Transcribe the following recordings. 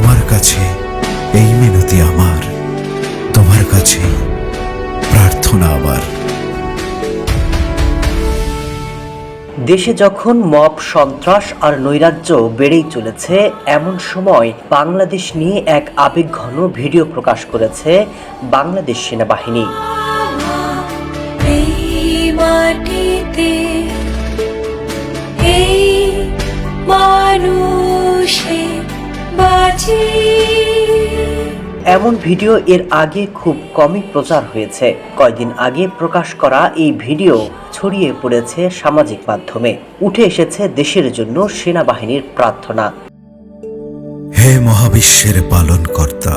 তোমার কাছে এই মিনতি আমার। তোমার কাছে প্রার্থনা আমার। দেশে যখন মব সন্ত্রাস আর নৈরাজ্য বেড়েই চলেছে এমন সময় বাংলাদেশ নিয়ে এক আবেগঘন ভিডিও প্রকাশ করেছে বাংলাদেশ সেনাবাহিনী। মাটিতে এমন ভিডিও এর আগে খুব কমই প্রচার হয়েছে। কয়দিন আগে প্রকাশ করা এই ভিডিও ছড়িয়ে পড়েছে সামাজিক মাধ্যমে। উঠে এসেছে দেশের জন্য সেনাবাহিনীর প্রার্থনা। হে মহাবিশ্বের পালন কর্তা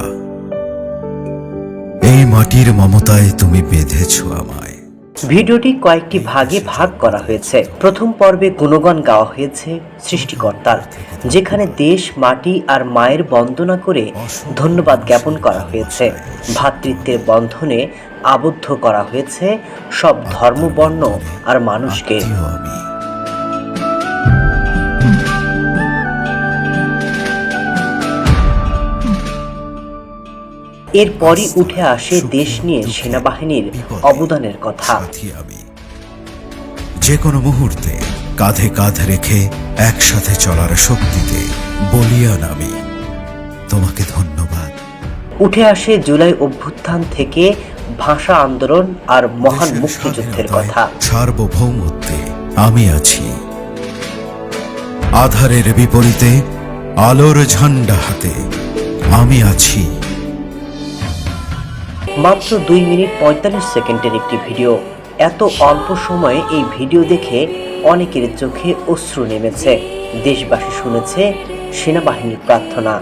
এই মাটির মমতায় তুমি বেঁধেছ আমায়। ভিডিওটি কয়েকটি ভাগে ভাগ করা হয়েছে। প্রথম পর্বে গুণগান গাওয়া হয়েছে সৃষ্টিকর্তার, যেখানে দেশ, মাটি আর মায়ের বন্দনা করে ধন্যবাদ জ্ঞাপন করা হয়েছে। ভাতৃত্বের বন্ধনে আবদ্ধ করা হয়েছে সব ধর্ম বর্ণ আর মানুষকে। এরপরই উঠে আসে দেশ নিয়ে সেনাবাহিনীর অবদানের কথা। যে কোনো মুহূর্তে কাঁধে কাঁধ রেখে একসাথে চলার শক্তিতে বলিয়ান আমি। তোমাকে ধন্যবাদ। উঠে আসে জুলাই অভ্যুত্থান থেকে ভাষা আন্দোলন আর মহান মুক্তিযুদ্ধের কথা। সার্বভৌমত্বে আমি আছি। আধারের বিপরীতে আলোর ঝান্ডা হাতে আমি আছি। মাত্র দুই মিনিট পঁয়তাল্লিশ সেকেন্ডের একটি ভিডিও। এত অল্প সময়ে এই ভিডিও দেখে অনেকের চোখে অশ্রু নেমেছে। দেশবাসী শুনেছে সেনাবাহিনীর প্রার্থনা।